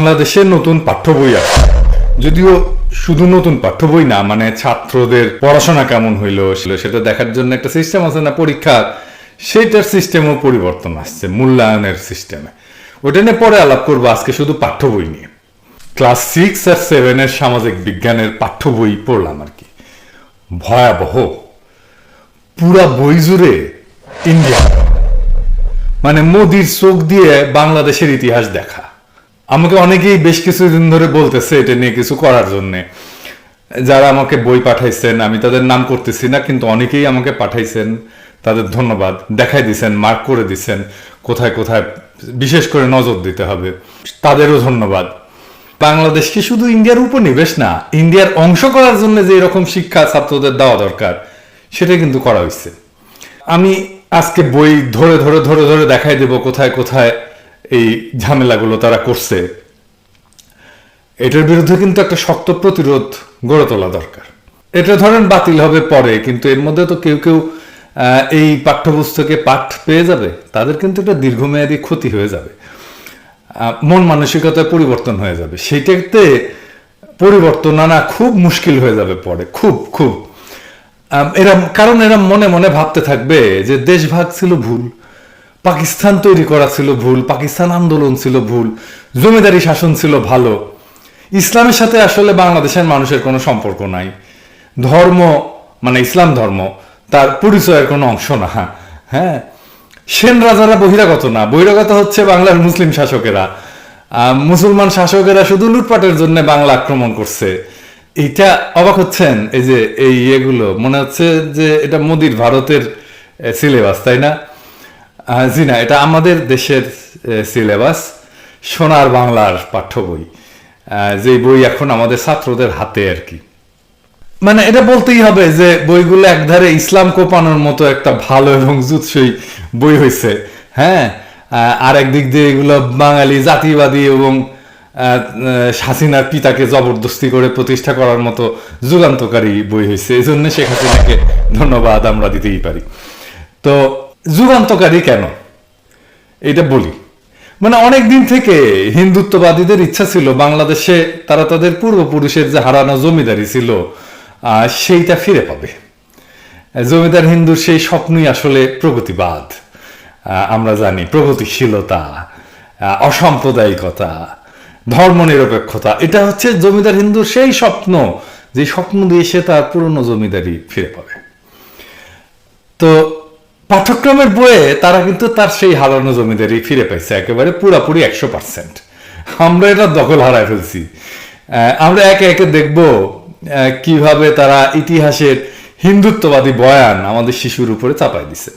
বাংলাদেশে নতুন পাঠ্য বই আছে যদিও শুধু নতুন পাঠ্য বই না মানে ছাত্রদের পড়াশোনা কেমন হইল, সেটা দেখার জন্য একটা সিস্টেম আছে না পরীক্ষা, সেইটার সিস্টেমও পরিবর্তন আসছে, মূল্যায়নের সিস্টেমে ওটা নিয়ে পরে আলাপ করব, আজকে শুধু পাঠ্য বই নিয়ে। ক্লাস সিক্স আর সেভেনের সামাজিক বিজ্ঞানের পাঠ্য বই পড়লাম আর কি। ভয়াবহ। পুরা বই জুড়ে ইন্ডিয়া মানে মোদির চোখ দিয়ে বাংলাদেশের ইতিহাস দেখা। আমাকে অনেকেই বেশ কিছুদিন ধরে বলতেছে এটা নিয়ে কিছু করার জন্য। যারা আমাকে বই পাঠাইছেন, আমি তাদের নাম করতেছি না, কিন্তু অনেকেই আমাকে পাঠাইছেন। তাদের ধন্যবাদ। দেখাই দিছেন মার্ক করে দিছেন, কোথায় কোথায় বিশেষ করে নজর দিতে হবে। তাদেরও ধন্যবাদ। বাংলাদেশ কি শুধু ইন্ডিয়ার উপনিবেশ না, ইন্ডিয়ার অংশ করার জন্য যে এরকম শিক্ষা ছাত্রদের দেওয়া দরকার, সেটা কিন্তু করা হয়েছে আমি আজকে বই ধরে ধরে ধরে ধরে দেখাই দেব কোথায় কোথায় এই ঝামেলাগুলো তারা করছে, এটার বিরুদ্ধে কিন্তু একটা শক্ত প্রতিরোধ গড়ে তোলা দরকার। এটা ধরেন বাতিল হবে পরে, কিন্তু এর মধ্যে তো কেউ কেউ এই পাঠ্যপুস্তকে পাঠ পেয়ে যাবে, তাদের কিন্তু একটা দীর্ঘমেয়াদী ক্ষতি হয়ে যাবে। মন মানসিকতায় পরিবর্তন হয়ে যাবে। সেইটাতে পরিবর্তন আনা খুব মুশকিল হয়ে যাবে পরে, খুব খুব। এরা, কারণ এরা মনে মনে ভাবতে থাকবে যে দেশভাগ ছিল ভুল পাকিস্তান তৈরি করা ছিল ভুল, পাকিস্তান আন্দোলন ছিল ভুল, জমিদারি শাসন ছিল ভালো। ইসলামের সাথে আসলে বাংলাদেশের মানুষের কোনো সম্পর্ক নাই। ধর্ম মানে ইসলাম ধর্ম, তার পরিচয়ের কোনো অংশ না হ্যাঁ সেন রাজারা বহিরাগত না, বহিরাগত হচ্ছে বাংলার মুসলিম শাসকেরা। মুসলমান শাসকেরা শুধু লুটপাটের জন্য বাংলা আক্রমণ করছে। এইটা অবাক হচ্ছেন, এই যে এই ইয়েগুলো, মনে হচ্ছে যে এটা মোদির ভারতের সিলেবাস তাই না? জি না এটা আমাদের দেশের সিলেবাস সোনার বাংলার পাঠ্য বই। যে বই এখন আমাদের ছাত্রদের হাতে আর কি। মানে এটা বলতেই হবে যে বইগুলো একধারে ইসলাম কোপানোর মতো একটা ভালো এবং জুৎসই বই হয়েছে হ্যাঁ? আর একদিক দিয়ে এগুলো বাঙালি জাতিবাদী এবং হাসিনার পিতাকে জবরদস্তি করে প্রতিষ্ঠা করার মতো যুগান্তকারী বই হয়েছে এই জন্য শেখ হাসিনাকে ধন্যবাদ আমরা দিতেই পারি। তো যুগান্তকারী কেন? এটা বলি। মানে অনেক দিন থেকে হিন্দুত্ববাদীদের ইচ্ছা ছিল, বাংলাদেশে তারা তাদের পূর্বপুরুষের যে হারানো জমিদারি ছিল সেইটা ফিরে পাবে। জমিদার হিন্দুর সেই স্বপ্নই আসলে প্রগতিবাদ। আমরা জানি প্রগতিশীলতা অসাম্প্রদায়িকতা, ধর্মনিরপেক্ষতা, এটা হচ্ছে জমিদার হিন্দুর সেই স্বপ্ন, যে স্বপ্ন দিয়ে সে তার পুরনো জমিদারি ফিরে পাবে। তো পাঠ্যক্রমের বইয়ে তারা কিন্তু তার সেই হারানো জমিদারি ফিরে পাইছে, একেবারে পুরাপুরি একশো পার্সেন্ট আমরা এটা দখল হারায় ফেলছি। আমরা একে একে দেখব কীভাবে তারা ইতিহাসের হিন্দুত্ববাদী বয়ান আমাদের শিশুর উপরে চাপাই দিছে।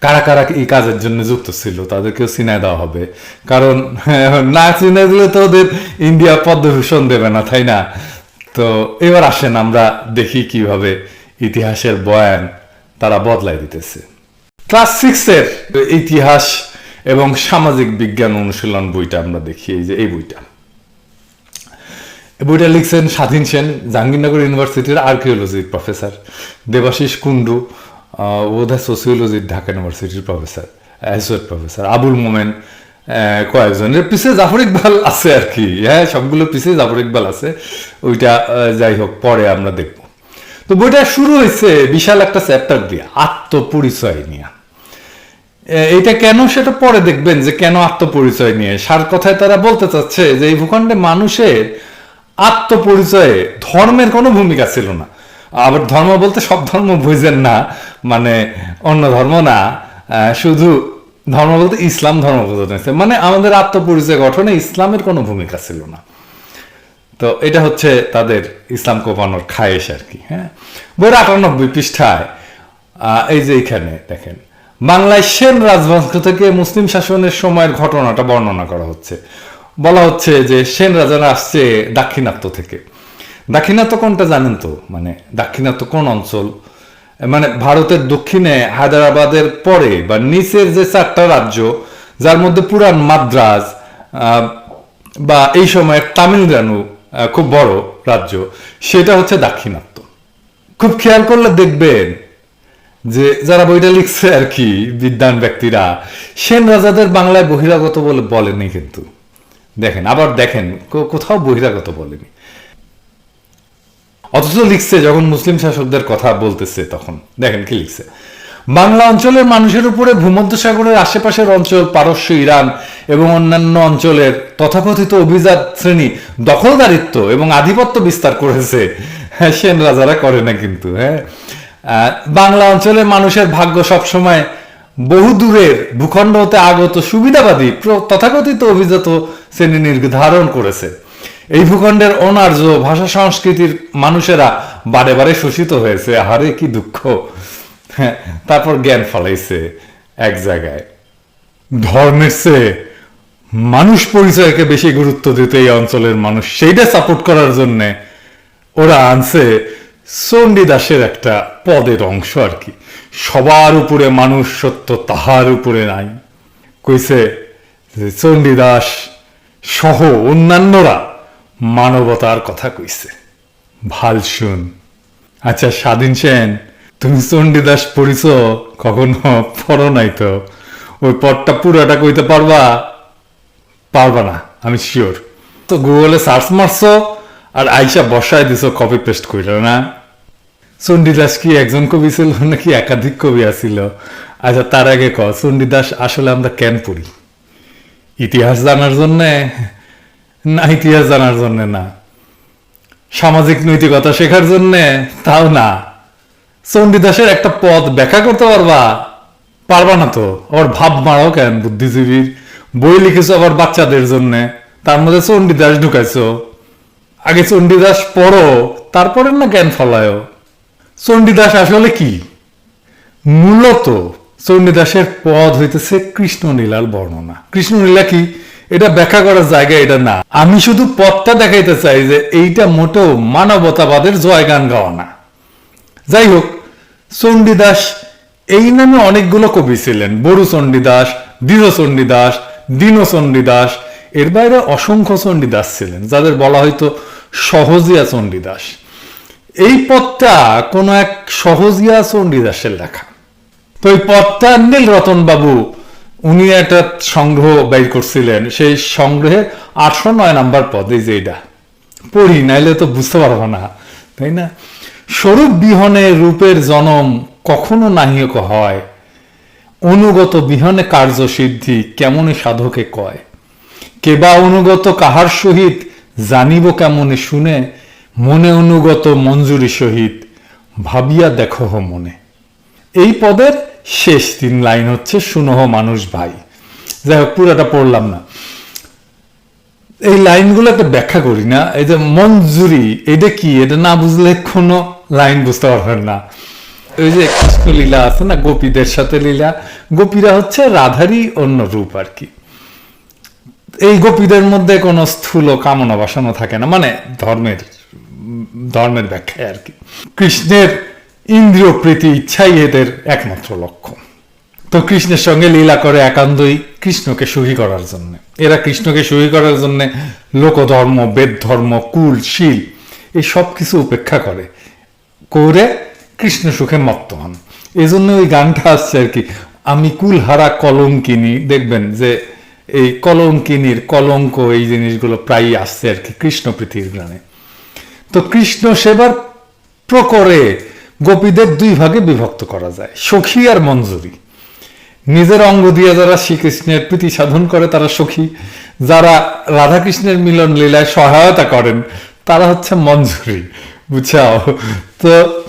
কারা কারা এই কাজের জন্য যুক্ত ছিল, তাদেরকেও চিনায় দেওয়া হবে। কারণ, না চিনায় দিলে তো ওদের ইন্ডিয়া পদ্মভূষণ দেবে না, তাই না? তো এবার আসেন, আমরা দেখি কীভাবে ইতিহাসের বয়ান তারা বদলাই দিতেছে। ক্লাস সিক্সের ইতিহাস এবং সামাজিক বিজ্ঞান অনুশীলন বইটা আমরা দেখি এই যে এই বইটা। বইটা লিখছেন স্বাধীন সেন জাহাঙ্গীরনগর ইউনিভার্সিটির আর্কিওলজির প্রফেসর দেবাশিস কুন্ডু আহ, বোধহয় সোসিওলজির ঢাকা ইউনিভার্সিটির professor associate professor Abul Momen কয়েকজন এর পিছিয়ে জাফর ইকবাল আছে আর কি। হ্যাঁ সবগুলো পিছিয়ে জাফর ইকবাল আছে। ওইটা যাই হোক পরে আমরা দেখব। তো বইটা শুরু হয়েছে বিশাল একটা চ্যাপ্টার দিয়ে, আত্মপরিচয় নিয়ে। এটা কেন সেটা পরে দেখবেন যে কেন আত্মপরিচয় নিয়ে? সার কথায় তারা বলতে চাচ্ছে যে এই ভূখণ্ডে মানুষের আত্মপরিচয়ে ধর্মের কোনো ভূমিকা ছিল না। আবার ধর্ম বলতে সব ধর্ম বুঝেন না মানে অন্য ধর্ম না শুধু ধর্ম বলতে ইসলাম ধর্ম বোঝাচ্ছে মানে আমাদের আত্মপরিচয় গঠনে ইসলামের কোনো ভূমিকা ছিল না। তো এটা হচ্ছে তাদের ইসলাম কোপানোর খায়েশ আর কি হ্যাঁ? বইয়ের আটানব্বই পৃষ্ঠায় এই যে এখানে দেখেন, বাংলায় সেন রাজবংশ থেকে মুসলিম শাসনের সময়ের ঘটনাটা বর্ণনা করা হচ্ছে। বলা হচ্ছে যে সেন রাজারা আসছে দাক্ষিণাত্য থেকে। দাক্ষিণাত্য কোনটা জানেন তো? মানে দাক্ষিণাত্য কোন অঞ্চল? মানে ভারতের দক্ষিণে হায়দ্রাবাদের পরে বা নিচের যে চারটা রাজ্য, যার মধ্যে পুরান মাদ্রাজ বা এই সময়ের তামিলনাড়ু খুব বড় রাজ্য, সেটা হচ্ছে দাক্ষিণাত্য। খুব খেয়াল করলে দেখবেন যে যারা বইটা লিখছে আর কি বিদ্যান ব্যক্তিরা, সেন রাজাদের বাংলায় বহিরাগত বলে বলেনি কিন্তু। দেখেন, আবার দেখেন কোথাও বহিরাগত বলেনি। অথচ লিখছে, যখন মুসলিম শাসকদের কথা বলতেছে তখন। দেখেন কি লিখছে। বাংলা অঞ্চলের মানুষের উপরে ভূমধ্যসাগরের আশেপাশের অঞ্চল, পারস্য, ইরান এবং অন্যান্য অঞ্চলের তথাকথিত অভিজাত শ্রেণি দখলদারিত্ব এবং আধিপত্য বিস্তার করেছে। হ্যাঁ সেন রাজারা করে না কিন্তু হ্যাঁ। বাংলা অঞ্চলের মানুষের ভাগ্য সবসময় বহু দূরের, ভূখণ্ড হতে আগত সুবিধাবাদী তথাকথিত অভিজাত শ্রেণি নির্ধারণ করেছে। এই ভূখণ্ডের অনার্য ভাষা সংস্কৃতির মানুষেরা বারে বারে শোষিত হয়েছে। আহারে, কি দুঃখ। তারপর জ্ঞান ফলাইছে এক জায়গায়। ধর্মের চেয়ে মানুষ পরিচয়কে বেশি গুরুত্ব দিতে এই অঞ্চলের মানুষ, সেইটা সাপোর্ট করার জন্য ওরা আনছে চণ্ডীদাসের একটা পদের অংশ আর কি। সবার উপরে মানুষ সত্য তাহার উপরে নাই। কইছে যে চণ্ডীদাস সহ অন্যান্যরা মানবতার কথা কইছে। ভালো শুন আচ্ছা স্বাধীন সেন তুমি চণ্ডীদাস পড়িছ, কখনো পড়ো নাই তো। ওই পদটা পুরোটা কইতে পারবা? পারবা না, আমি শিওর তো গুগলে সার্চ মারছো আর আইসা বসায় দিছো কপি পেস্ট কইল না চণ্ডীদাস কি একজন কবি ছিল নাকি একাধিক কবি আছিল? আচ্ছা তার আগে ক চণ্ডীদাস আসলে আমরা কেন পড়ি? ইতিহাস জানার জন্যে? না, ইতিহাস জানার জন্যে না। সামাজিক নৈতিকতা শেখার জন্যে? তাও না। চণ্ডীদাসের একটা পদ ব্যাখ্যা করতে পারবা? পারবা না তো। আবার ভাব মারাও কেন বুদ্ধিজীবীর? বই লিখেছো আবার বাচ্চাদের জন্য। তার মধ্যে চণ্ডীদাস ঢুকাইছো। আগে চণ্ডীদাস পড়ো, তারপরে না জ্ঞান ফলায় চণ্ডীদাস আসলে কি? মূলত চণ্ডীদাসের পদ হইতেছে কৃষ্ণনীলার বর্ণনা। কৃষ্ণনীলা কি? এটা ব্যাখ্যা করার জায়গা এটা না। আমি শুধু পথটা দেখাইতে চাই যে এইটা মোটেও মানবতাবাদের জয়গান গাওয়া না। যাই হোক চণ্ডীদাস এই নামে অনেকগুলো কবি ছিলেন। বড়ু চণ্ডীদাস দৃঢ় চণ্ডীদাস দীন চণ্ডীদাস এর বাইরে অসংখ্য চণ্ডীদাস ছিলেন, যাদের বলা হয়তো সহজিয়া চণ্ডীদাস এই পদটা কোনো এক সহজিয়া চণ্ডীদাসের লেখা। তো এই পদটা নীল রতন বাবু, উনি একটা সংগ্রহ বের করছিলেন, সেই সংগ্রহের আটশো নয় নাম্বার পদ, এই যে এটা। পড়ি, নাইলে তো বুঝতে পারব না, তাই না? স্বরূপ বিহনে রূপের জনম কখনো নাহিক হয়। অনুগত বিহনে কার্য সিদ্ধি কেমনে সাধকে কয়? কেবা অনুগত কাহার সহিত জানিব কেমনে শুনে? মনে অনুগত মঞ্জুরি সহিত ভাবিয়া দেখো মনে। এই পদের শেষ তিন লাইন হচ্ছে, শুনহ মানুষ ভাই। যাই হোক পুরোটা পড়লাম না। এই লাইনগুলো একটা ব্যাখ্যা করি না, এই যে মঞ্জুরি, এটা কি? এটা না বুঝলে কোনো লাইন বুঝতে পারবেন না। ওই যে কৃষ্ণ লীলা আছে না, গোপীদের সাথে লীলা, গোপীরা হচ্ছে রাধারই অন্য রূপ আর কি। এই গোপীদের মধ্যে কোনো স্থূল কামনা বাসনা থাকে না মানে ধর্মের ধর্মের ব্যাখ্যায় আর কি। কৃষ্ণের ইন্দ্রিয় প্রীতি, ইচ্ছাই এদের একমাত্র লক্ষ্য। তো কৃষ্ণের সঙ্গে লীলা করে একান্তই কৃষ্ণকে সুখী করার জন্য। এরা কৃষ্ণকে সুখী করার জন্য লোকধর্ম বেদ ধর্ম কুল, শীল, এই সব কিছু উপেক্ষা করে। করে কৃষ্ণ সুখে মত্ত হন। এই জন্য ওই গানটা আসছে আর কি, আমি কুলহারা কলঙ্কিনী। দেখবেন যে এই কলঙ্কিনীর কলঙ্ক এই জিনিসগুলো প্রায়ই আসছে আর কি, কৃষ্ণ পৃথিবীর গানে। তো কৃষ্ণ সেবার প্রকরে গোপীদের দুই ভাগে বিভক্ত করা যায়, সখী আর মঞ্জুরি। নিজের অঙ্গ দিয়ে যারা শ্রীকৃষ্ণের প্রীতি সাধন করে, তারা সখী। যারা রাধাকৃষ্ণের মিলন লীলায় সহায়তা করেন, তারা হচ্ছে মঞ্জুরি। বুঝছাও তো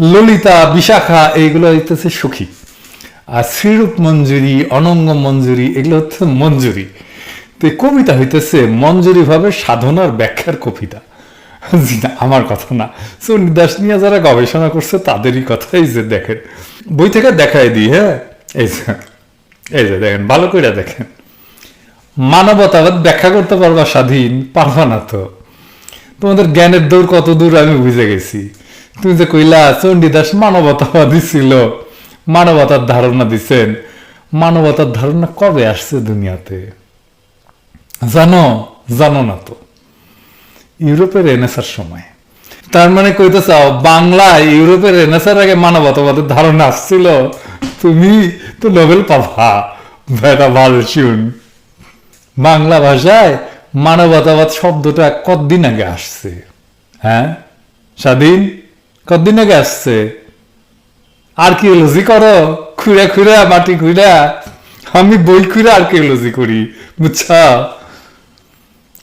ললিতা, বিশাখা, এইগুলো হইতেছে সখী। আর শ্রীরূপ মঞ্জুরি, অনঙ্গ মঞ্জুরি, এগুলো হচ্ছে মঞ্জুরি। তো কবিতা হইতেছে মঞ্জুরি ভাবে সাধনার ব্যাখ্যার কবিতা। আমার কথা না। চণ্ডীদাস নিয়ে যারা গবেষণা করছে, তাদেরই কথাই যে দেখেন। বই থেকে দেখাই দিই হ্যাঁ? এই এই যে দেখেন, ভালো করে দেখেন। মানবতাবাদ ব্যাখ্যা করতে পারবা স্বাধীন, পারবা না তো। তোমাদের জ্ঞানের দৌড় কত দূর আমি বুঝে গেছি। তুমি যে কইলা, চণ্ডীদাস মানবতাবাদী ছিল। মানবতার ধারণা দিছেন। মানবতার ধারণা কবে আসছে দুনিয়াতে? জানো জানো না তো। ইউরোপের রেনেসার সময়। তার মানে কইতে চাও, বাংলায় ইউরোপের রেনেসার আগে মানবতাবাদের ধারণা আসছিল? তুমি তো নোবেল পাবা বেটা ভালো শুন বাংলা ভাষায় মানবতাবাদ শব্দটা কতদিন আগে আসছে? হ্যাঁ? স্বাধীন? কতদিন আগে আসছে? আর্কিওলজি করো, খুঁড়া খুঁড়া, মাটি খুঁড়া। আমি বই খুঁড়া আর্কিওলজি করি, বুঝছা?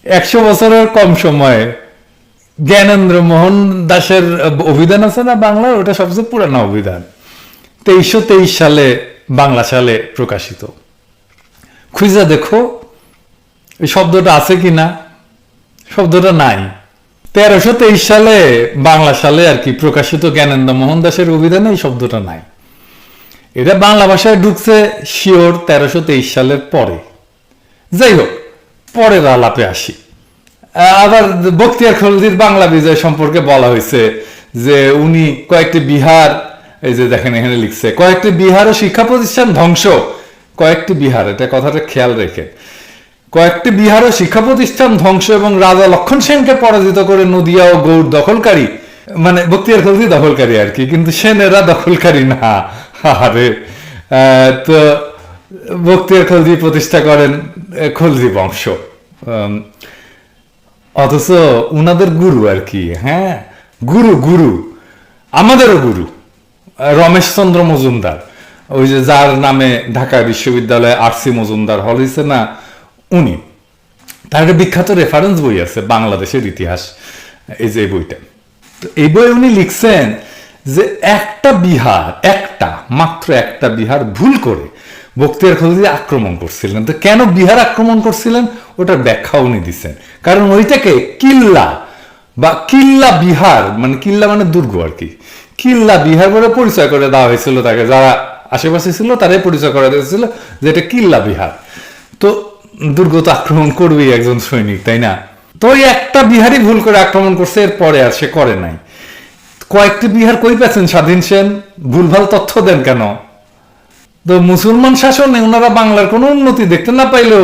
একশো বছরের কম সময়ে জ্ঞানেন্দ্র মোহন দাসের অভিধান আছে না বাংলার? ওটা সবচেয়ে পুরানো অভিধান। তেইশশো তেইশ সালে বাংলা সালে প্রকাশিত। খুঁজা দেখো, এই শব্দটা আছে কি না? শব্দটা নাই। তেরোশো তেইশ সালে, বাংলা সালে আর কি প্রকাশিত জ্ঞানেন্দ্র মোহন দাসের অভিধানে এই শব্দটা নাই। এটা বাংলা ভাষায় ঢুকছে শিওর তেরোশো তেইশ সালের পরে। যাই হোক, পরের আলাপে আসি। আবার বক্তিয়ার খলজির বাংলা বিজয় সম্পর্কে বলা হয়েছে যে উনি কয়েকটি বিহার এই যে দেখেন, এখানে লিখছে, কয়েকটি বিহার ও শিক্ষা প্রতিষ্ঠান ধ্বংস। কয়েকটি বিহার, এটা কথাটা খেয়াল রেখে। কয়েকটি বিহার ও শিক্ষা প্রতিষ্ঠান ধ্বংস এবং রাজা লক্ষণ সেনকে পরাজিত করে নদিয়া ও গৌড় দখলকারী মানে বক্তিয়ার খলজি দখলকারী আর কি, কিন্তু সেনেরা দখলকারী না। আরে তো বক্তিয়ার খলজি প্রতিষ্ঠা করেন খলজি বংশ। অথচ উনাদের গুরু আর কি হ্যাঁ? গুরু গুরু। আমাদেরও গুরু। রমেশচন্দ্র মজুমদার, ওই যে যার নামে ঢাকা বিশ্ববিদ্যালয়ে আরসি মজুমদার হল হয়েছে না, উনি। তার একটা বিখ্যাত রেফারেন্স বই আছে, বাংলাদেশের ইতিহাস, এই যে বইটা। তো এই বই উনি লিখছেন যে একটা বিহার, একটা, মাত্র একটা বিহার ভুল করে বক্তিয়ার খলজি আক্রমণ করছিলেন। তো কেন বিহার আক্রমণ করছিলেন? ওটার ব্যাখ্যা উনি দিচ্ছেন। কারণ ওইটাকে কিল্লা বা কিল্লা বিহার মানে কিল্লা মানে দুর্গ আর কি। কিল্লা বিহার বলে পরিচয় করে দেওয়া হয়েছিল তাকে, যারা আশেপাশে ছিল তারাই পরিচয় করে দিয়েছিল যে এটা কিল্লা বিহার। তো দুর্গ তো আক্রমণ করবেই একজন সৈনিক, তাই না? তো ওই একটা বিহারই ভুল করে আক্রমণ করছে এর পরে আর সে করে নাই। কয়েকটি বিহার কই পেয়েছেন স্বাধীন সেন? ভুলভাল তথ্য দেন কেন? তো মুসলমান শাসনে ওনারা বাংলার কোনো উন্নতি দেখতে না পাইলেও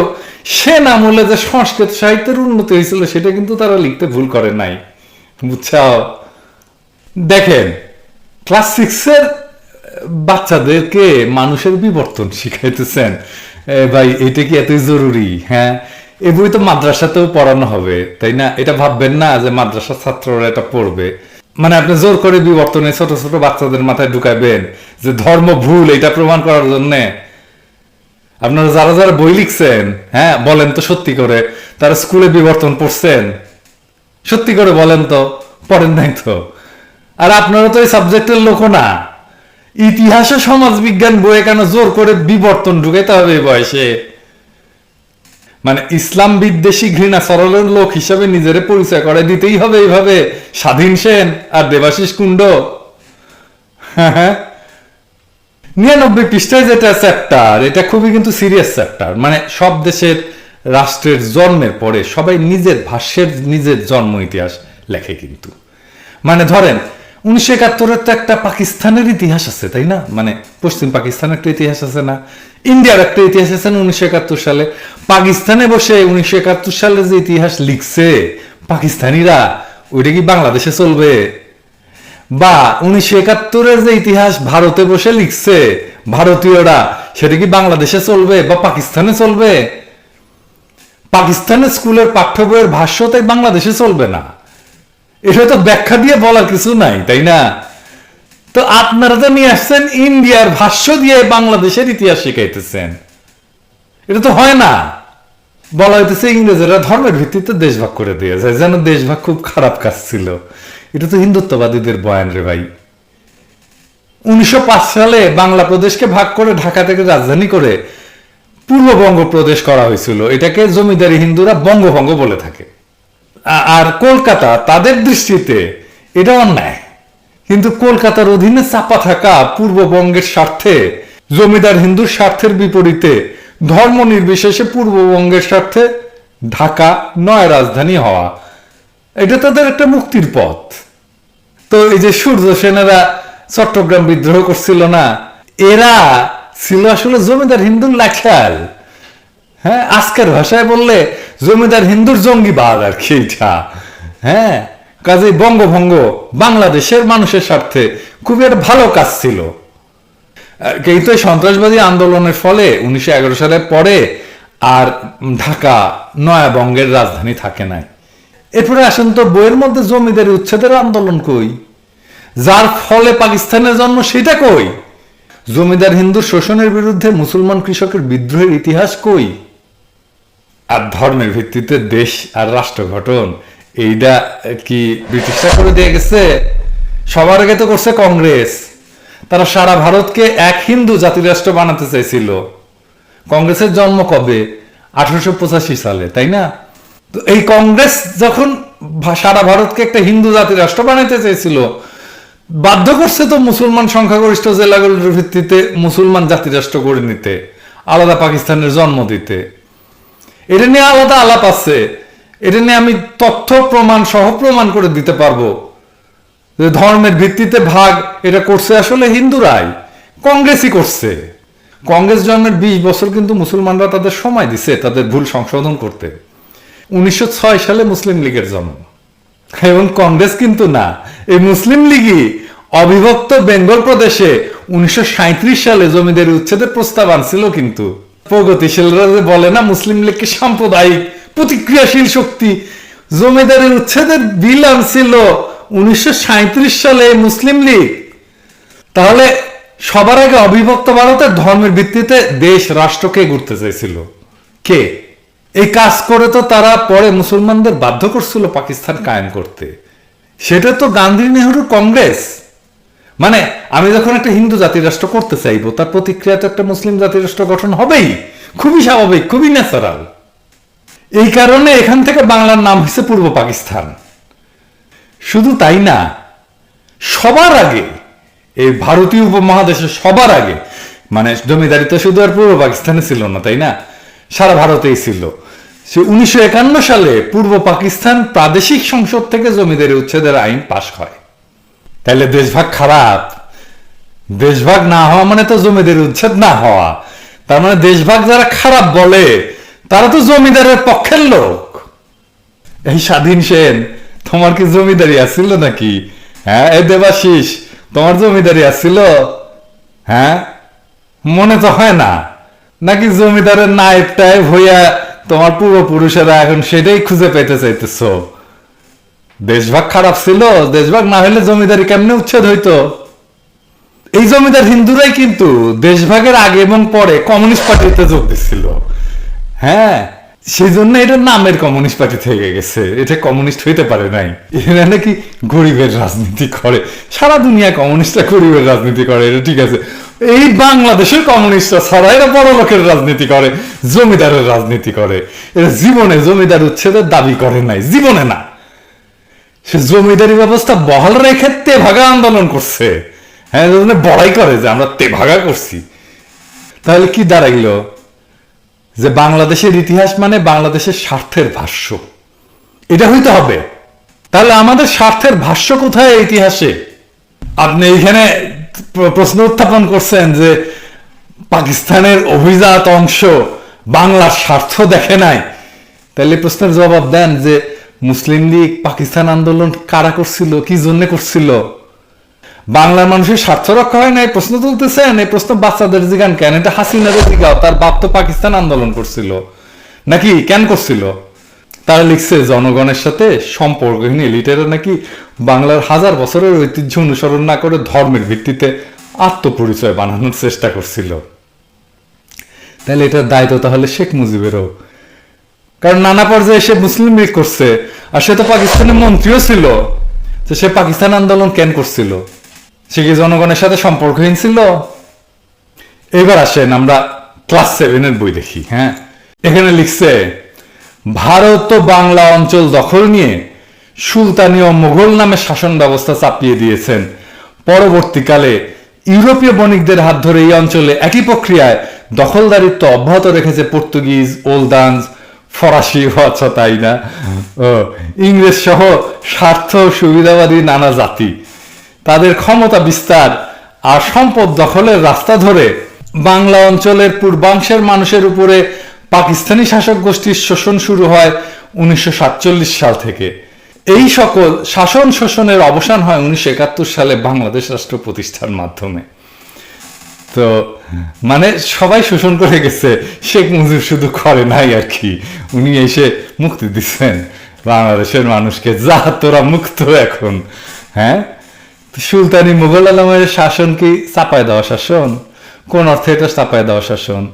সেন আমলে যে সংস্কৃত সাহিত্যের উন্নতি হয়েছিল, সেটা কিন্তু তারা লিখতে ভুল করে নাই। বুঝছাও? দেখেন ক্লাস সিক্সের বাচ্চাদেরকে মানুষের বিবর্তন শিখাইতেছেন। ভাই, এটা কি এতই জরুরি? হ্যাঁ? এ বই তো মাদ্রাসাতেও পড়ানো হবে, তাই না? এটা ভাববেন না যে মাদ্রাসার ছাত্ররা এটা পড়বে। মানে আপনি জোর করে বিবর্তনে ছোট ছোট বাচ্চাদের মাথায় ঢুকাবেন যে ধর্ম ভুল, এটা প্রমাণ করার জন্য। আপনারা যারা যারা বই লিখছেন হ্যাঁ বলেন তো সত্যি করে, তারা স্কুলে বিবর্তন পড়ছেন। সত্যি করে বলেন তো, পড়েন নাই তো। আর আপনারা তো এই সাবজেক্টের লোক না। ইতিহাসে সমাজ বিজ্ঞান বইয়ে কেন জোর করে বিবর্তন ঢুকাইতে হবে বয়সে? মানে ইসলাম বিদ্বেষী ঘৃণা সরলের লোক হিসাবে নিজের পরিচয় করে দিতেই হবে এইভাবে। স্বাধীন সেন আর দেবাশিস কুণ্ড। নিরানব্বই পৃষ্ঠায় যেটা চ্যাপ্টার এটা খুবই কিন্তু সিরিয়াস চ্যাপ্টার মানে সব দেশের রাষ্ট্রের জন্মের পরে সবাই নিজের ভাষ্যের নিজের জন্ম ইতিহাস লেখে কিন্তু। মানে ধরেন উনিশশো একাত্তরের তো একটা পাকিস্তানের ইতিহাস আছে, তাই না? মানে পশ্চিম পাকিস্তানের একটা ইতিহাস আছে না, ইন্ডিয়ার একটা ইতিহাস আছে না উনিশশো একাত্তর সালে? পাকিস্তানে বসে উনিশশো একাত্তর সালে যে ইতিহাস লিখছে, পাকিস্তানিরা, ওইটা কি বাংলাদেশে চলবে? বা উনিশশো একাত্তরের যে ইতিহাস ভারতে বসে লিখছে, ভারতীয়রা, সেটা কি বাংলাদেশে চলবে বা পাকিস্তানে চলবে? পাকিস্তানের স্কুলের পাঠ্য বইয়ের ভাষ্য তাই বাংলাদেশে চলবে না। এটা তো ব্যাখ্যা দিয়ে বলার কিছু নাই, তাই না? তো আপনারা তো নিয়ে আসছেন, ইন্ডিয়ার ভাষ্য দিয়ে বাংলাদেশের ইতিহাস শিখাইতেছেন। এটা তো হয় না। বলা হইতেছে ইংরেজরা ধর্মের ভিত্তিতে দেশভাগ করে দিয়েছে, যেন দেশভাগ খুব খারাপ কাজ ছিল। এটা তো হিন্দুত্ববাদীদের বয়ান রে ভাই। উনিশশো পাঁচ সালে বাংলা প্রদেশকে ভাগ করে ঢাকা থেকে রাজধানী করে পূর্ববঙ্গ প্রদেশ করা হয়েছিল। এটাকে জমিদারি হিন্দুরা বঙ্গভঙ্গ বলে থাকে। আর কলকাতা, তাদের দৃষ্টিতে এটা অন্যায়। কিন্তু কলকাতার অধীনে চাপা থাকা পূর্ববঙ্গের স্বার্থে, জমিদার হিন্দুর স্বার্থের বিপরীতে, ধর্ম নির্বিশেষে পূর্ববঙ্গের স্বার্থে ঢাকা নয় রাজধানী হওয়া, এটা তাদের একটা মুক্তির পথ। তো এই যে সূর্য সেনারা চট্টগ্রাম বিদ্রোহ করছিল না, এরা ছিল আসলে জমিদার হিন্দুর লাখাল হ্যাঁ আজকের ভাষায় বললে জমিদার হিন্দুর জঙ্গিবাদ আর কি এটা। হ্যাঁ কাজে বঙ্গভঙ্গ বাংলাদেশের মানুষের স্বার্থে খুবই একটা ভালো কাজ ছিল। কিন্তু সন্ত্রাসবাদী আন্দোলনের ফলে উনিশশো সালের পরে আর ঢাকা নয়াবঙ্গের রাজধানী থাকে নাই। এরপরে আসেন তো বইয়ের মধ্যে জমিদারি উচ্ছেদের আন্দোলন কই? যার ফলে পাকিস্তানের জন্ম সেটা কই? জমিদার হিন্দু শোষণের বিরুদ্ধে মুসলমান কৃষকের বিদ্রোহের ইতিহাস কই? আর ধর্মের ভিত্তিতে দেশ আর রাষ্ট্র গঠন এইটা কি ব্রিটিশরা করে দিয়ে গেছে? সবার আগে তো করছে কংগ্রেস। তারা সারা ভারতকে এক হিন্দু জাতিরাষ্ট্র বানাতে চাইছিল। কংগ্রেসের জন্ম কবে? আঠারোশো পঁচাশি সালে, তাই না? তো এই কংগ্রেস যখন সারা ভারতকে একটা হিন্দু জাতির রাষ্ট্র বানাইতে চেয়েছিল বাধ্য করছে তো মুসলমান সংখ্যাগরিষ্ঠ জেলাগুলোর ভিত্তিতে মুসলমান জাতিরাষ্ট্র করে নিতে, আলাদা পাকিস্তানের জন্ম দিতে। এটা নিয়ে আলাদা আলাপ আছে। এটা নিয়ে আমি তথ্য প্রমাণ সহ প্রমাণ করে দিতে পারব। যে ধর্মের ভিত্তিতে ভাগ, এটা করছে আসলে হিন্দুরাই। কংগ্রেসই করছে। কংগ্রেস জন্মের বিশ বছর কিন্তু মুসলমানরা তাদের সময় দিছে, তাদের ভুল সংশোধন করতে। উনিশশো ছয় সালে মুসলিম লীগের জন্ম। এবং কংগ্রেস কিন্তু না। এই মুসলিম লীগই অবিভক্ত বেঙ্গল প্রদেশে উনিশশো সাঁইত্রিশ সালে জমিদারি উচ্ছেদের প্রস্তাব আনছিল কিন্তু। প্রগতিশীলরা যে বলে না, মুসলিম লীগকে সাম্প্রদায়িক, প্রতিক্রিয়াশীল শক্তি। জমিদারি উচ্ছেদের বিল আনছিল উনিশশো সালে মুসলিম লীগ। তাহলে সবার আগে অবিভক্ত ভারতের ধর্মের ভিত্তিতে দেশ রাষ্ট্রকে ঘুরতে চাইছিল? কে? এই কাজ করে তো তারা পরে মুসলমানদের বাধ্য করছিল পাকিস্তান কায়েম করতে। সেটা তো গান্ধী নেহরু কংগ্রেস। মানে আমি যখন একটা হিন্দু জাতি রাষ্ট্র করতে চাইব, তার প্রতিক্রিয়া তো একটা মুসলিম জাতি রাষ্ট্র গঠন হবেই। খুবই স্বাভাবিক, খুবই ন্যাচারাল এই কারণে এখান থেকে বাংলার নাম হয়েছে পূর্ব পাকিস্তান। শুধু তাই না, সবার আগে, এই ভারতীয় উপমহাদেশে সবার আগে মানে জমিদারি তো শুধু আর পূর্ব পাকিস্তানে ছিল না, তাই না? সারা ভারতেই ছিল। সে উনিশশো একান্ন সালে পূর্ব পাকিস্তান প্রাদেশিক সংসদ থেকে জমিদারি উচ্ছেদের আইন পাশ হয়। তাহলে দেশভাগ খারাপ। দেশভাগ না হওয়া মানে তো জমিদারি উচ্ছেদ না হওয়া। তার মানে দেশভাগ যারা খারাপ বলে, তারা তো জমিদারের পক্ষের লোক। এই স্বাধীন সেন, তোমার কি জমিদারি আসছিল নাকি? হ্যাঁ এ দেবাশিস, তোমার জমিদারি আসছিল হ্যাঁ? মনে তো হয় না। নাকি জমিদারের নায়েব টাইপ হইয়া তোমার পূর্বপুরুষেরা এখন সেটাই খুঁজে পেতে চাইতেছ? দেশভাগ খারাপ ছিল, দেশভাগ না হলে জমিদারি কেমনে উচ্ছেদ হইতো? এই জমিদার হিন্দুরাই কিন্তু দেশভাগের আগে এবং পরে কমিউনিস্ট পার্টিতে যোগ দিছিল। হ্যাঁ সেই জন্য এটা নামের কমিউনিস্ট পার্টি থেকে গেছে। এটা কমিউনিস্ট হইতে পারে নাই। এরা নাকি গরিবের রাজনীতি করে। সারা দুনিয়া কমিউনিস্টরা গরিবের রাজনীতি করে, এটা ঠিক আছে। এই বাংলাদেশের কমিউনিস্টরা ছাড়া এরা বড় লোকের রাজনীতি করে, জমিদারের রাজনীতি করে। এরা জীবনে জমিদার উচ্ছেদের দাবি করে নাই, জীবনে না। সে জমিদারি ব্যবস্থা বহাল রেখে তে ভাগা আন্দোলন করছে। হ্যাঁ বড়াই করে যে আমরা তে ভাগা করছি। তাহলে কি দাঁড়াইলো? যে বাংলাদেশের ইতিহাস মানে বাংলাদেশের স্বার্থের ভাষ্য। এটা হইতে হবে। তাহলে আমাদের স্বার্থের ভাষ্য কোথায় ইতিহাসে? আপনি এখানে প্রশ্ন উত্থাপন করছেন যে পাকিস্তানের অভিজাত অংশ বাংলার স্বার্থ দেখে নাই। তাহলে প্রশ্নের জবাব দেন যে মুসলিম লীগ পাকিস্তান আন্দোলন কারা করছিল, কি জন্য করছিল? বাংলার মানুষের স্বার্থ রক্ষা হয় না এই প্রশ্ন তুলতেছেন, এই প্রশ্ন বাচ্চাদের জিগান কেন? এটা হাসিনাদের জিগাও, তার বাপ তো পাকিস্তান আন্দোলন করছিল। নাকি কেন করছিল? তারা লিখছে, জনগণের সাথে সম্পর্কহীন এলিটেরা নাকি বাংলার হাজার বছরের ঐতিহ্য অনুসরণ না করে ধর্মের ভিত্তিতে আত্মপরিচয় বানানোর চেষ্টা করছিল। তাহলে এটার দায়িত্ব তাহলে শেখ মুজিবেরও কারণ নানা পর্যায়ে সে মুসলিম লীগ করছে, আর সে তো পাকিস্তানের মন্ত্রীও ছিল। তো সে পাকিস্তান আন্দোলন কেন করছিল? সে কি জনগণের সাথে সম্পর্কহীন ছিল? এবার আসেন, আমরা ক্লাস সেভেনের বই দেখি হ্যাঁ? এখানে লিখছে, ভারত ও বাংলা অঞ্চল দখল নিয়ে সুলতানি ও মুঘল নামে শাসন ব্যবস্থা চাপিয়ে দিয়েছেন। পরবর্তীকালে ইউরোপীয় বণিকদের হাত ধরে এই অঞ্চলে একই প্রক্রিয়ায় দখলদারিত্ব অব্যাহত রেখেছে পর্তুগিজ, ওলদান্স ফরাসি আচ্ছা তাই না? ইংরেজ সহ স্বার্থ সুবিধাবাদী নানা জাতি। তাদের ক্ষমতা বিস্তার আর সম্পদ দখলের রাস্তা ধরে বাংলা অঞ্চলের পূর্বাংশের মানুষের উপরে পাকিস্তানি শাসক গোষ্ঠীর শোষণ শুরু হয় উনিশশো সাতচল্লিশ সাল থেকে। এই সকল শাসন শোষণের অবসান হয় উনিশশো একাত্তর সালে বাংলাদেশ রাষ্ট্র প্রতিষ্ঠার মাধ্যমে। তো মানে সবাই শোষণ করে গেছে। শেখ মুজিব শুধু করে নাই আর কি। উনি এসে মুক্তি দিচ্ছেন। বাংলাদেশের মানুষকে। যা তোরা মুক্ত এখন। হ্যাঁ? সুলতানি মুঘল আলমের শাসন কি চাপায় দেওয়া শাসন? কোন অর্থে এটা চাপায় দেওয়া শাসন?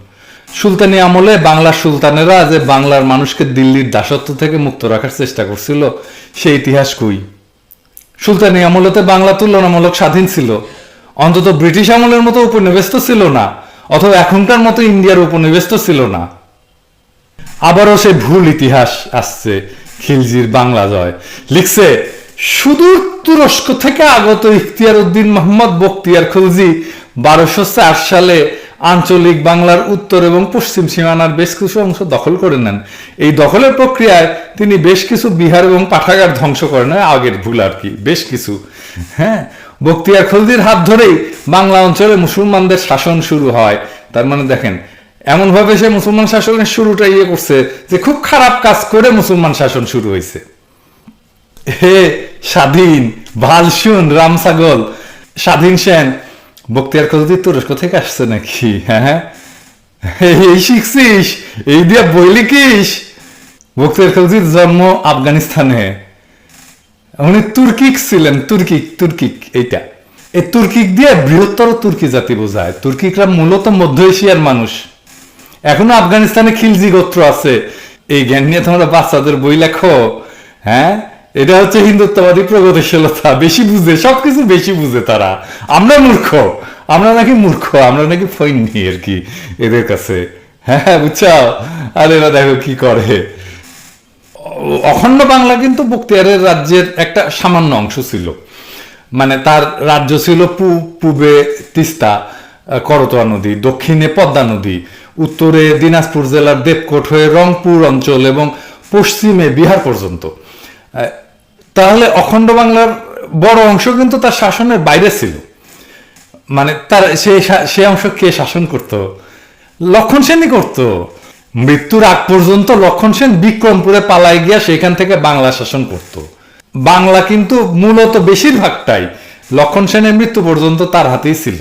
সুলতানি আমলে বাংলার সুলতানেরা যে বাংলার মানুষকে দিল্লির দাসত্ব থেকে মুক্ত রাখার চেষ্টা করছিল সেই ইতিহাস কই? সুলতানি আমলেতে বাংলা তুলনামূলক স্বাধীন ছিল। অন্তত ব্রিটিশ আমলের মতো উপনিবেশ ছিল না, অথবা এখনকার মতো ইন্ডিয়ার উপনিবেশ ছিল না। আবারও সে ভুল ইতিহাস আসছে, খিলজির বাংলা জয়। লিখছে, সুদূর তুরস্ক থেকে আগত ইখতিয়ার উদ্দিন মোহাম্মদ বখতিয়ার খিলজি বারোশো চার সালে আঞ্চলিক বাংলার উত্তর এবং পশ্চিম সীমানার বেশ কিছু অংশ দখল করে নেন। এই দখলের প্রক্রিয়ায় তিনি বেশ কিছু বিহার এবং পাঠাগার ধ্বংস করেন হয় আগের ভুল আর কি, বেশ কিছু। হ্যাঁ বখতিয়ার খলজির হাত ধরেই বাংলা অঞ্চলে মুসলমানদের শাসন শুরু হয়। তার মানে দেখেন এমন ভাবে সে মুসলমান শাসনের শুরুটা ইয়ে করছে যে খুব খারাপ কাজ করে মুসলমান শাসন শুরু হয়েছে। হে স্বাধীন, ভালসুন রামসাগল স্বাধীন সেন, বক্তিয়ার খলজি তুরস্ক থেকে আসছে নাকি? হ্যাঁ এই শিখছিস? এই দিয়া বই লিখিস বক্তিয়ার খলজির জন্ম আফগানিস্তানে। উনি তুর্কিক ছিলেন, তুর্কিক তুর্কিক, এইটা। এই তুর্কিক দিয়ে বৃহত্তর তুর্কি জাতি বোঝায়। তুর্কিকরা মূলত মধ্য এশিয়ার মানুষ। এখনও আফগানিস্তানে খিলজি গোত্র আছে। এই জ্ঞান নিয়ে তোমরা বাচ্চাদের বই লেখো হ্যাঁ? এটা হচ্ছে হিন্দুত্ববাদী প্রগতিশীলতা। বেশি বুঝে, সবকিছু বেশি বুঝে তারা। আমরা মূর্খ, আমরা নাকি মূর্খ, আমরা নাকি ফৈনি আর কি এদের কাছে। হ্যাঁ হ্যাঁ বুঝছাও আর এরা দেখো কি করে। অখণ্ড বাংলা কিন্তু বক্তিয়ারের রাজ্যের একটা সামান্য অংশ ছিল। মানে তার রাজ্য ছিল পূবে তিস্তা করতোয়া নদী, দক্ষিণে পদ্মা নদী, উত্তরে দিনাজপুর জেলার দেবকোট হয়ে রংপুর অঞ্চল এবং পশ্চিমে বিহার পর্যন্ত। তাহলে অখণ্ড বাংলার বড় অংশ কিন্তু তার শাসনের বাইরে ছিল। মানে তার সে সে অংশ কে শাসন করত? লক্ষণ সেনই করত। মৃত্যুর আগ পর্যন্ত লক্ষণ সেন বিক্রমপুরে পালাই গিয়া সেখান থেকে বাংলা শাসন করত। বাংলা কিন্তু মূলত বেশিরভাগটাই লক্ষণ সেনের মৃত্যু পর্যন্ত তার হাতেই ছিল।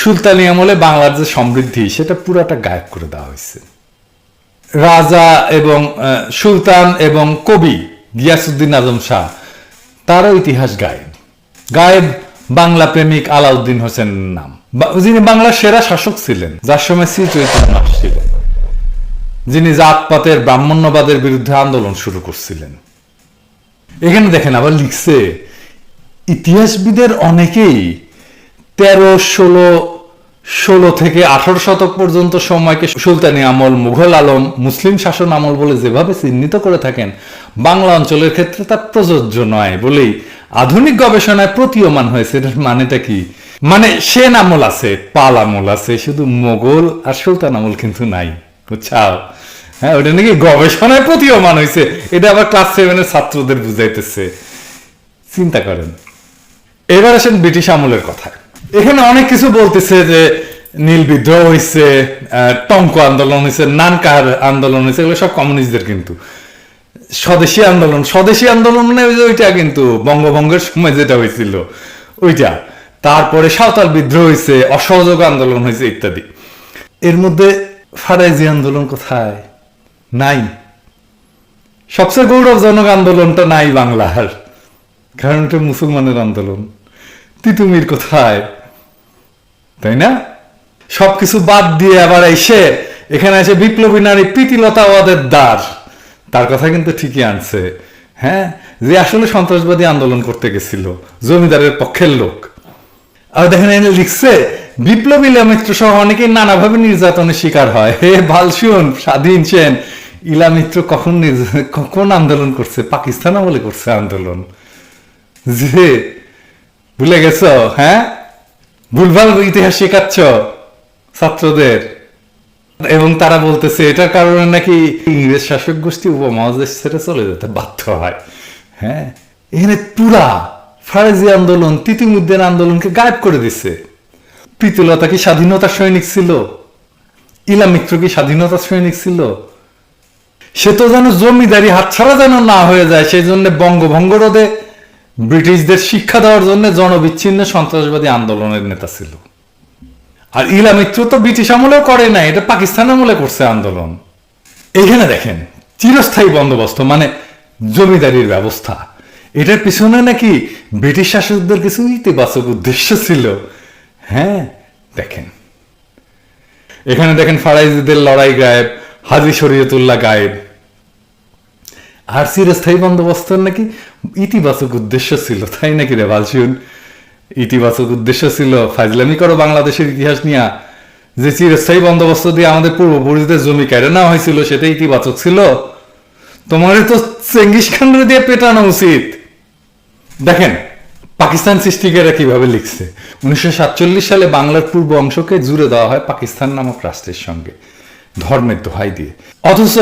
সুলতানি আমলে বাংলার যে সমৃদ্ধি, সেটা পুরাটা গায়েব করে দেওয়া হয়েছে। রাজা এবং সুলতান এবং কবি গিয়াসুদ্দিন আজম শাহ, তারও ইতিহাস গায়েব। গায়েব বাংলা প্রেমিক আলাউদ্দিন হোসেন নাম। যিনি বাংলার সেরা শাসক ছিলেন, যার সময় শ্রী চৈতন্য দাস ছিলেন যিনি জাতপাতের ব্রাহ্মণ্যবাদের বিরুদ্ধে আন্দোলন শুরু করছিলেন। এখানে দেখেন আবার লিখছে, ইতিহাসবিদের অনেকেই তেরো, ষোলো ষোলো থেকে আঠারো শতক পর্যন্ত সময়কে সুলতানি আমল, মুঘল আলম, মুসলিম শাসন আমল বলে যেভাবে চিহ্নিত করে থাকেন, বাংলা অঞ্চলের ক্ষেত্রে তা প্রযোজ্য নয় বলেই আধুনিক গবেষণায় প্রতীয়মান হয়েছে। এটার মানেটা কি? মানে সেন আমল আছে, পাল আমল আছে, শুধু মোগল আর সুলতান আমল কিন্তু নাই। বুঝছাও হ্যাঁ ওটা নাকি গবেষণায় প্রতীয়মান হয়েছে এটা আবার ক্লাস সেভেনের ছাত্রদের বুঝাইতেছে। চিন্তা করেন। এবার আসেন ব্রিটিশ আমলের কথা এখানে অনেক কিছু বলতেছে যে নীল বিদ্রোহ হয়েছে টঙ্ক আন্দোলন হয়েছে নানকার আন্দোলন হয়েছে এগুলো সব কমিউনিস্টদের কিন্তু। স্বদেশী আন্দোলন। স্বদেশী আন্দোলন মানে ওইটা কিন্তু, বঙ্গভঙ্গের সময় যেটা হয়েছিল ওইটা। তারপরে সাঁওতাল বিদ্রোহ হয়েছে অসহযোগ আন্দোলন হয়েছে ইত্যাদি। এর মধ্যে ফারাইজি আন্দোলন কোথায়? নাই। সবচেয়ে গৌরবজনক আন্দোলনটা নাই বাংলার, কারণ এটা মুসলমানের আন্দোলন। তিতুমির কোথায়? তাই না? সবকিছু বাদ দিয়ে আবার এসে এখানে এসে বিপ্লবী নারী প্রীতিলতা ওয়াদের দ্বার। তার কথা কিন্তু ঠিকই আনছে। হ্যাঁ? যে আসলে সন্ত্রাসবাদী আন্দোলন করতে গেছিল, জমিদারের পক্ষের লোক। আর দেখেন এনে লিখছে বিপ্লবী ইলামিত্র সহ অনেকেই নানাভাবে নির্যাতনের শিকার হয়। হে ভালসুন স্বাধীন সেন ইলামিত্র কখন কোন আন্দোলন করছে? পাকিস্তান আমলে করছে আন্দোলন। যে, ভুলে গেছ হ্যাঁ? ভুলভাল ইতিহাস শেখাচ্ছ ছাত্রদের। এবং তারা বলতেছে, এটার কারণে নাকি ইংরেজ শাসক গোষ্ঠী উপমহাদেশ ছেড়ে চলে যেতে বাধ্য হয়। হ্যাঁ? এখানে পুরা ফারেজি আন্দোলন তিতিমুদ্দিন আন্দোলনকে গায়েব করে দিছে। প্রীতিলতা কি স্বাধীনতার সৈনিক ছিল? ইলা মিত্র কি স্বাধীনতার সৈনিক ছিল? সে তো যেন জমিদারি হাতছাড়া যেন না হয়ে যায়, সেই জন্য বঙ্গভঙ্গ রোধে ব্রিটিশদের শিক্ষা দেওয়ার জন্য জনবিচ্ছিন্ন সন্ত্রাসবাদী আন্দোলনের নেতা ছিল। আর ইলা মিত্র তো ব্রিটিশ আমলেও করে না এটা পাকিস্তান আমলে করছে আন্দোলন। এইখানে দেখেন, চিরস্থায়ী বন্দোবস্ত মানে জমিদারির ব্যবস্থা। এটার পিছনে নাকি ব্রিটিশ শাসকদের কিছু ইতিবাচক উদ্দেশ্য ছিল। হ্যাঁ দেখেন। এখানে দেখেন ফারাইজিদের লড়াই গায়েব, হাজি শরীয়তুল্লাহ গায়েব। আর চিরস্থায়ী বন্দোবস্তের নাকি ইতিবাচক উদ্দেশ্য ছিল, তাই নাকি রে বালসিউন ইতিবাচক উদ্দেশ্য ছিল, ফাজলামি করো বাংলাদেশের ইতিহাস নিয়ে। যে চিরস্থায়ী বন্দোবস্ত দিয়ে আমাদের পূর্বপুরুষদের জমি কেড়ে নেওয়া হয়েছিল, সেটা ইতিবাচক ছিল। তোমার তো চেঙ্গিস খানের দিয়ে পেটানো উচিত। দেখেন পাকিস্তান সৃষ্টিকারা কীভাবে লিখছে? উনিশশো সাতচল্লিশ সালে বাংলার পূর্ব অংশকে জুড়ে দেওয়া হয় পাকিস্তান নামক রাষ্ট্রের সঙ্গে, ধর্মের দোহাই দিয়ে। অথচ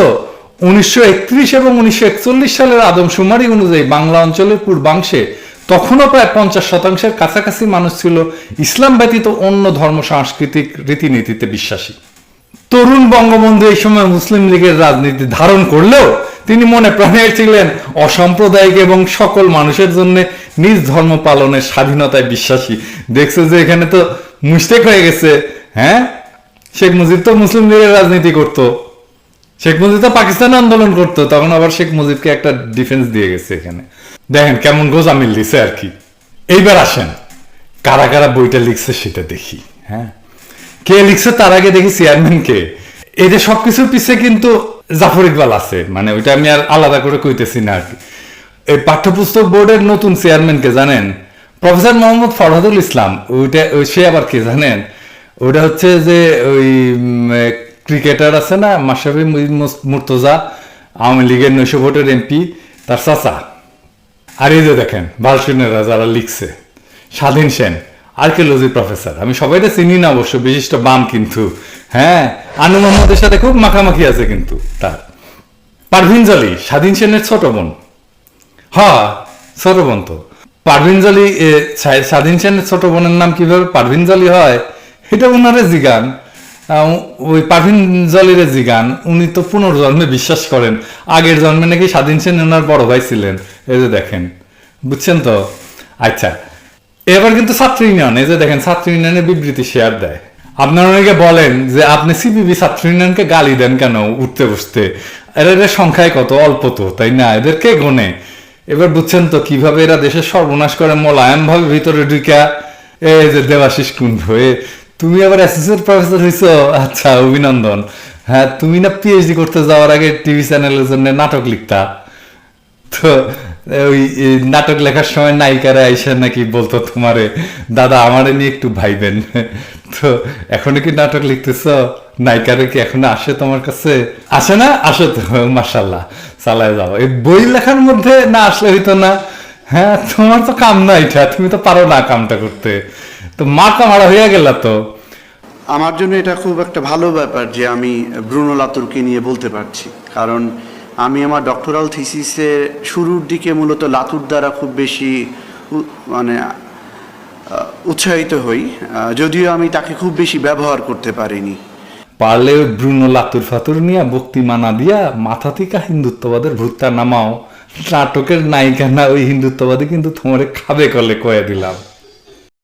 উনিশশো একত্রিশ এবং উনিশশো একচল্লিশ সালের আদমশুমারি অনুযায়ী বাংলা অঞ্চলের পূর্বাংশে তখনও প্রায় পঞ্চাশ শতাংশের কাছাকাছি মানুষ ছিল ইসলাম ব্যতীত অন্য ধর্ম, সাংস্কৃতিক রীতিনীতিতে বিশ্বাসী। তরুণ বঙ্গবন্ধু এই সময় মুসলিম লীগের রাজনীতি ধারণ করলেও তিনি মনে প্রাণে ছিলেন অসাম্প্রদায়িক এবং সকল মানুষের জন্য নিজ ধর্ম পালনের স্বাধীনতায় বিশ্বাসী। দেখছ যে এখানে তো মুস্টেক হয়ে গেছে। হ্যাঁ? শেখ মুজিব তো মুসলিম লীগের রাজনীতি করত। শেখ মুজিব তো পাকিস্তান আন্দোলন করতো, তখন আবার শেখ মুজিবকে একটা ডিফেন্স দিয়ে গেছে এখানে। দেখেন কেমন গোজামিল দিছে আর কি। এইবার আসেন, কারা কারা বইটা লিখছে সেটা দেখি। হ্যাঁ? কে লিখছে তার আগে দেখি চেয়ারম্যান কে। এই যে সবকিছুর পিছিয়ে কিন্তু জাফর ইকবাল আছে মানে ওইটা আমি আর আলাদা করে কইতেছি না আর কি। এই পাঠ্যপুস্তক বোর্ডের নতুন চেয়ারম্যান কে জানেন? প্রফেসর মোহাম্মদ ফরহাদুল ইসলাম, ওইটা, ওই সে আবার কে জানেন? ওইটা হচ্ছে যে ওই ক্রিকেটার আছে না মাসাবি মুর্তজা, আওয়ামী লীগের নৈশ ভোটের এমপি, তার চাচা। আর এই যে দেখেন বালসিনেরা যারা লিখছে, স্বাধীন সেন। আর্কিওলজি প্রফেসর আমি সবাইটা চিনি না অবশ্য, বিশিষ্ট বাম কিন্তু। হ্যাঁ আনু মোহাম্মদের সাথে খুব মাখামাখি আছে কিন্তু তার। পারভিন জলি, স্বাধীন সেনের ছোট বোন। হ্যাঁ ছোট বোন তো। পারভিন জলি স্বাধীন সেনের ছোট বোনের নাম কীভাবে পারভিন জলি হয়, এটা ওনারে জিগান। ওই পারভিন জলিরে জিগান। উনি তো পুনর্জন্মে বিশ্বাস করেন। আগের জন্মে নাকি স্বাধীন সেন ওনার বড় ভাই ছিলেন। এই যে দেখেন। বুঝছেন তো? আচ্ছা এবার কিন্তু ছাত্র ইউনিয়ন এই যে দেখেন ছাত্র ইউনিয়নের বিবৃতি শেয়ার দেয়। আপনারা অনেকে বলেন যে আপনি সিপিবি ছাত্র ইউনিয়নকে গালি দেন কেন উঠতে বসতে? এরা এদের সংখ্যায় কত? অল্প তো, তাই না? এদের কে গনে? এবার বুঝছেন তো কীভাবে এরা দেশের সর্বনাশ করে মোলায়েম ভাবে ভিতরে ঢুকা এই যে দেবাশিস কুণ্ড এ, তুমি আবার অ্যাসোসিয়েট প্রফেসর হইছো? আচ্ছা অভিনন্দন। হ্যাঁ তুমি না পিএইচডি করতে যাওয়ার আগে টিভি চ্যানেলের জন্য নাটক লিখতা। তো ওই নাটক লেখার সময় নায়িকারা আইসা নাকি বলতো, তোমারে, দাদা, আমারে নিয়ে একটু ভাইবেন। তো, এখনও কি নাটক লিখতেছ? নায়িকারা কি এখনও আসে তোমার কাছে? আসে না? আসে তো মাসাল্লাহ চালায় যাও। এই বই লেখার মধ্যে না আসলে হইতো না। হ্যাঁ তোমার তো কাম না এটা, তুমি তো পারো না কামটা করতে। তো মাথা মারা হইয়া গেল তো। আমার জন্য এটা খুব একটা ভালো ব্যাপার যে আমি ব্রুনো লাতুরকে নিয়ে বলতে পারছি। কারণ আমি আমার ডক্টরাল থিসিসের শুরুর দিকে মূলত লাতুর দ্বারা খুব বেশি মানে উৎসাহিত হই। যদিও আমি তাকে খুব বেশি ব্যবহার করতে পারিনি। পারলে ব্রুনো লাতুর ফাতুর নিয়ে ভক্তি মানা দিয়া মাথা থেকে হিন্দুত্ববাদের ভূতটা নামাও। নাটকের নায়িকা না, ওই হিন্দুত্ববাদী কিন্তু তোমারে খাবে কলে কয়ে দিলাম।